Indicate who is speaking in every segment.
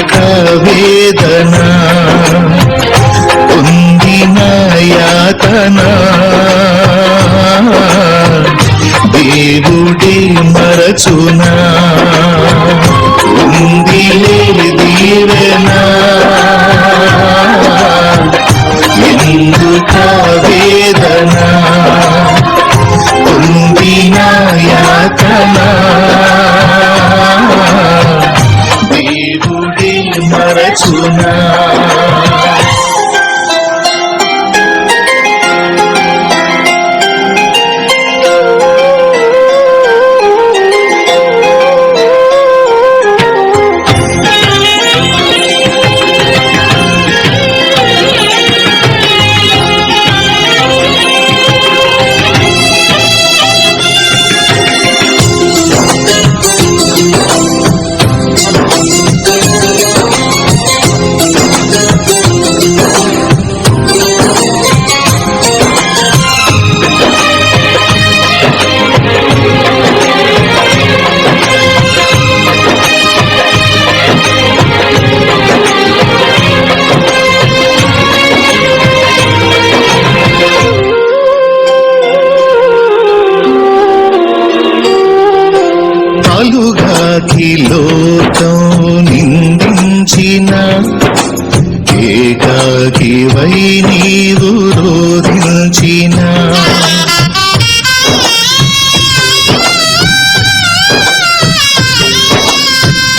Speaker 1: ఎందుక వేదన పొందిన యాతన. దేవుడి మరచునా ఉందిలే దీవెన. లోకం నిందించిన ఏకాకి వై నీవు రోధించిన.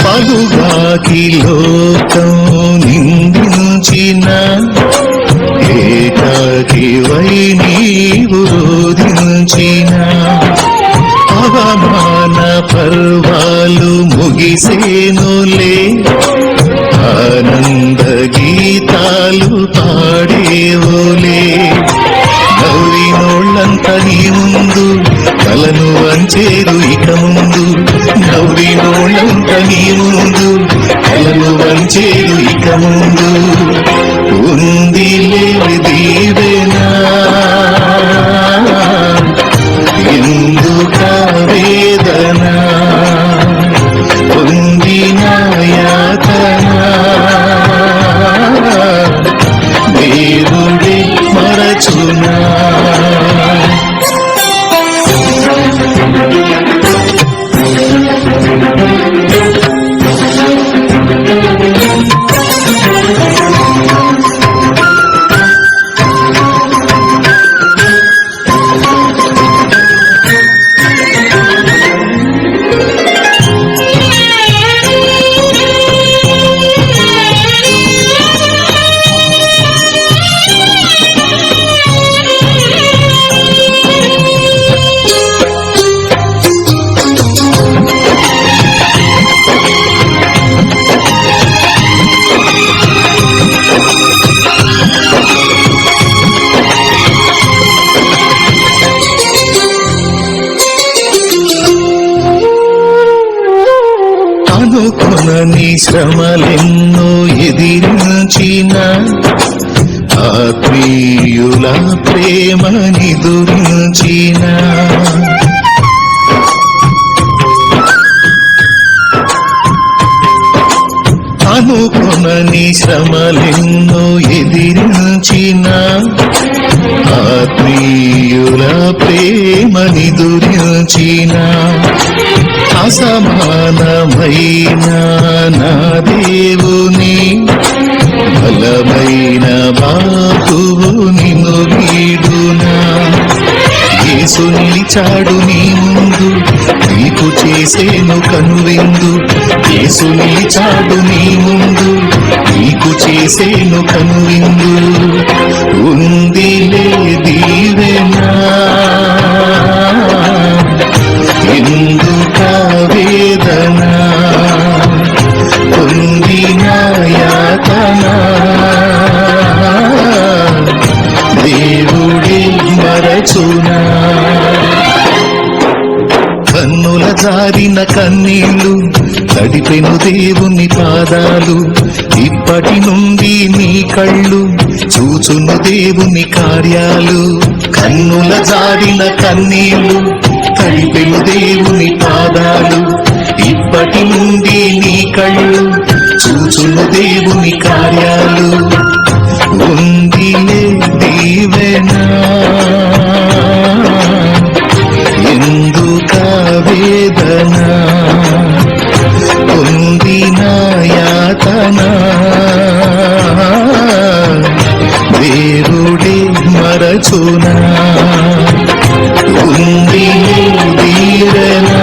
Speaker 1: పలుగాకి లోకం నిందించిన ఏకాకి వై నీవు రోధించిన. అవమాన పర్వ ముగిసేనులే ఆనంద గీతాలు పాడేవులే. నవ్వినోళ్ళంత నీ ముందు కలను వంచేరు ఇక ముందు. నవ్వినోళ్ళంత నీ ముందు కలను వంచేరు ఇక ముందు. ఉందిలే దీవ అనుకునని శ్రమలెన్నో ఎదిరించిన ఆత్మీయుల ప్రేమని దురించిన అనుకునని శ్రమలెన్నో ఎదిరించిన ఆత్మీయుల ప్రేమని దురించిన అసమానమైన నా దేవుని బలమైన బాహువు నిన్ను వీడునా యేసు నిలిచాడు నీ ముందు నీకు చేసేను కనువిందు. యేసు నిలిచాడు నీ ముందు నీకు చేసేను కనువిందు. ఉంది లేదు జారిన కన్నీళ్ళు తడిపెను దేవుని పాదాలు ఇప్పటి నుండి నీ కళ్ళు చూచును దేవుని కార్యాలు. కన్నుల జారిన కన్నీళ్ళు తడిపెను దేవుని పాదాలు ఇప్పటి నుండి నీ కళ్ళు చూచును దేవుని మరచునా ఉంది దీరనా